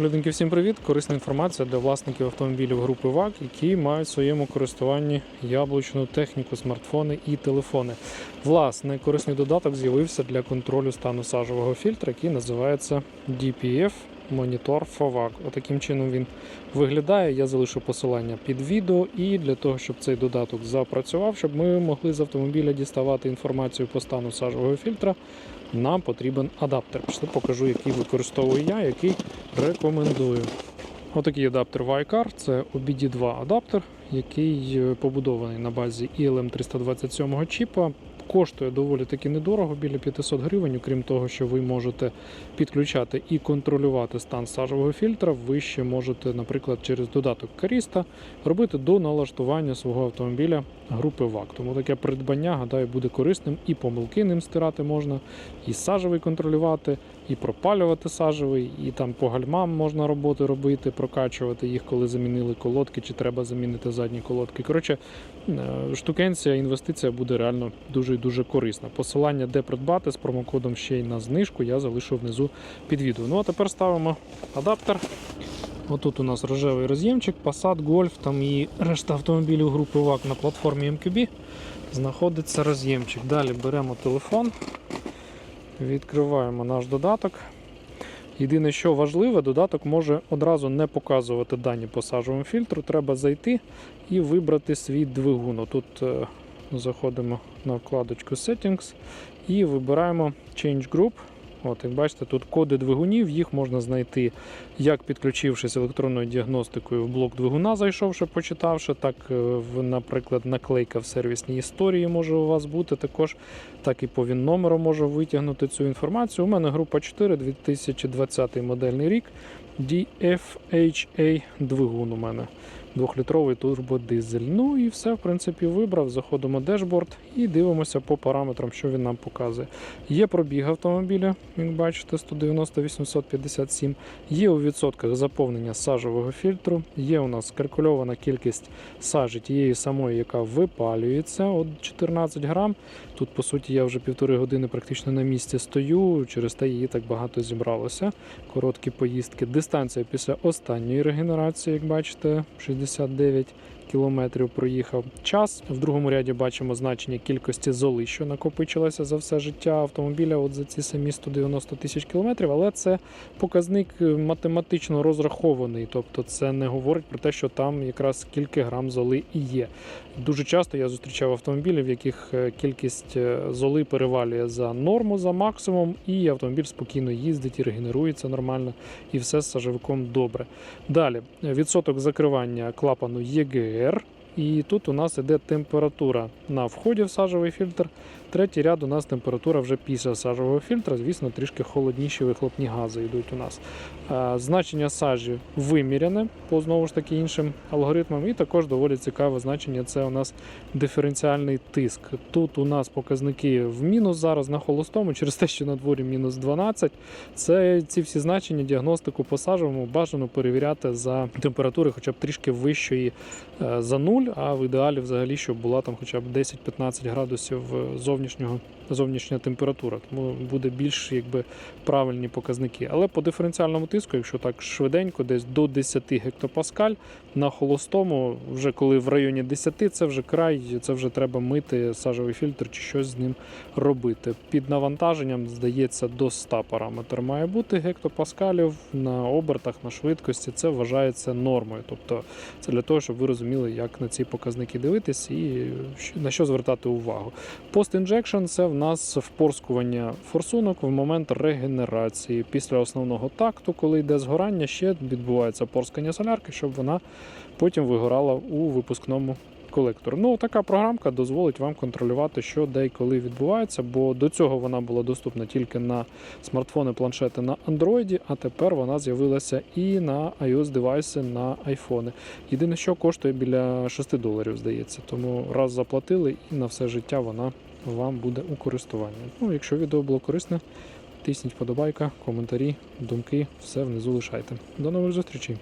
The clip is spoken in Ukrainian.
Людинки, всім привіт! Корисна інформація для власників автомобілів групи ВАК, які мають в своєму користуванні яблучну техніку, смартфони і телефони. Власне, корисний додаток з'явився для контролю стану сажового фільтра, який називається DPF Monitor for VAC. Отаким чином він виглядає. Я залишу посилання під відео. І для того, щоб цей додаток запрацював, щоб ми могли з автомобіля діставати інформацію по стану сажового фільтра, нам потрібен адаптер. Пішли покажу, який використовую я, який рекомендую. Отакий адаптер Vicar – це OBD2 адаптер, який е, побудований на базі ILM 327 чіпа. Коштує доволі таки недорого, біля 500 гривень. Окрім того, що ви можете підключати і контролювати стан сажового фільтра, ви ще можете, наприклад, через додаток Каріста робити до налаштування свого автомобіля групи ВАК. Тому таке придбання, гадаю, буде корисним і помилки ним стирати можна, і сажевий контролювати, і пропалювати сажевий, і там по гальмам можна роботи робити, прокачувати їх, коли замінили колодки, чи треба замінити задні колодки. Коротше, е, штукенція, інвестиція буде реально дуже дуже корисна. Посилання, де придбати з промокодом ще й на знижку, я залишу внизу під відео. Ну а тепер ставимо адаптер. Отут у нас рожевий роз'ємчик, Passat, Golf, там і решта автомобілів групи ВАК на платформі MQB. Знаходиться роз'ємчик. Далі беремо телефон, відкриваємо наш додаток. Єдине, що важливе, додаток може одразу не показувати дані по сажовому фільтру. Треба зайти і вибрати свій двигун. Тут е, заходимо на вкладочку Settings і вибираємо Change Group. От, як бачите, тут коди двигунів, їх можна знайти, як підключившись електронною діагностикою в блок двигуна, зайшовши, почитавши. Так, е, наприклад, наклейка в сервісній історії може у вас бути також, так і по він номеру може витягнути цю інформацію. У мене група 4, 2020 модельний рік. DFHA двигун у мене. Двохлітровий турбодизель. Ну і все, в принципі, вибрав. Заходимо в дешборд і дивимося по параметрам, що він нам показує. Є пробіг автомобіля, як бачите, 190-857. Є у відсотках заповнення сажового фільтру. Є у нас калькульована кількість сажі тієї самої, яка випалюється. От 14 грам. Тут, по суті, я вже півтори години практично на місці стою, через те її так багато зібралося. Короткі поїздки. Дистанція після останньої регенерації, як бачите, 69 кілометрів проїхав. Час в другому ряді бачимо значення кількості золи, що накопичилося за все життя автомобіля, от за ці самі 190 тисяч кілометрів. Але це показник е, математично розрахований, тобто це не говорить про те, що там якраз скільки грам золи і є. Дуже часто я зустрічав автомобілі, в яких е, кількість е, золи перевалює за норму, за максимум, і автомобіль спокійно їздить і регенерується нормально, і все сажовиком добре. Далі відсоток закривання клапану ЄГР. І тут у нас іде температура на вході в сажовий фільтр. Третій ряд у нас температура вже після сажового фільтра. Звісно, трішки холодніші вихлопні гази йдуть у нас. Значення сажі виміряне по знову ж таки іншим алгоритмам. І також доволі цікаве значення це у нас диференціальний тиск. Тут у нас показники в мінус зараз на холостому, через те, що на дворі мінус 12. Це ці всі значення діагностику по сажовому бажано перевіряти за температури, хоча б трішки вищої е, за нуль, а в ідеалі взагалі, щоб була там хоча б 10-15 градусів е, зовнішнього, зовнішня температура. Тому буде більш якби правильні показники. Але по диференціальному тиску, якщо так швиденько, десь до 10 гектопаскаль на холостому, вже коли в районі 10, це вже край, це вже треба мити сажовий фільтр чи щось з ним робити. Під навантаженням, здається, до 100 параметр має бути гектопаскалів на обертах, на швидкості. Це вважається нормою. Тобто це для того, щоб ви розуміли, як на ці показники дивитись і на що звертати увагу. Post-injection – це в нас впорскування форсунок в момент регенерації. Після основного такту, коли йде згорання, ще відбувається порскання солярки, щоб вона потім вигорала у випускному колектору. Ну, така програмка дозволить вам контролювати, що де і коли відбувається, бо до цього вона була доступна тільки на смартфони, планшети на Android, а тепер вона з'явилася і на iOS девайси на айфони. Єдине, що коштує біля 6 доларів, здається. Тому раз заплатили і на все життя вона вам буде у користуванні. Ну, якщо відео було корисне, тисніть подобайка, коментарі, думки, все внизу лишайте. До нових зустрічей!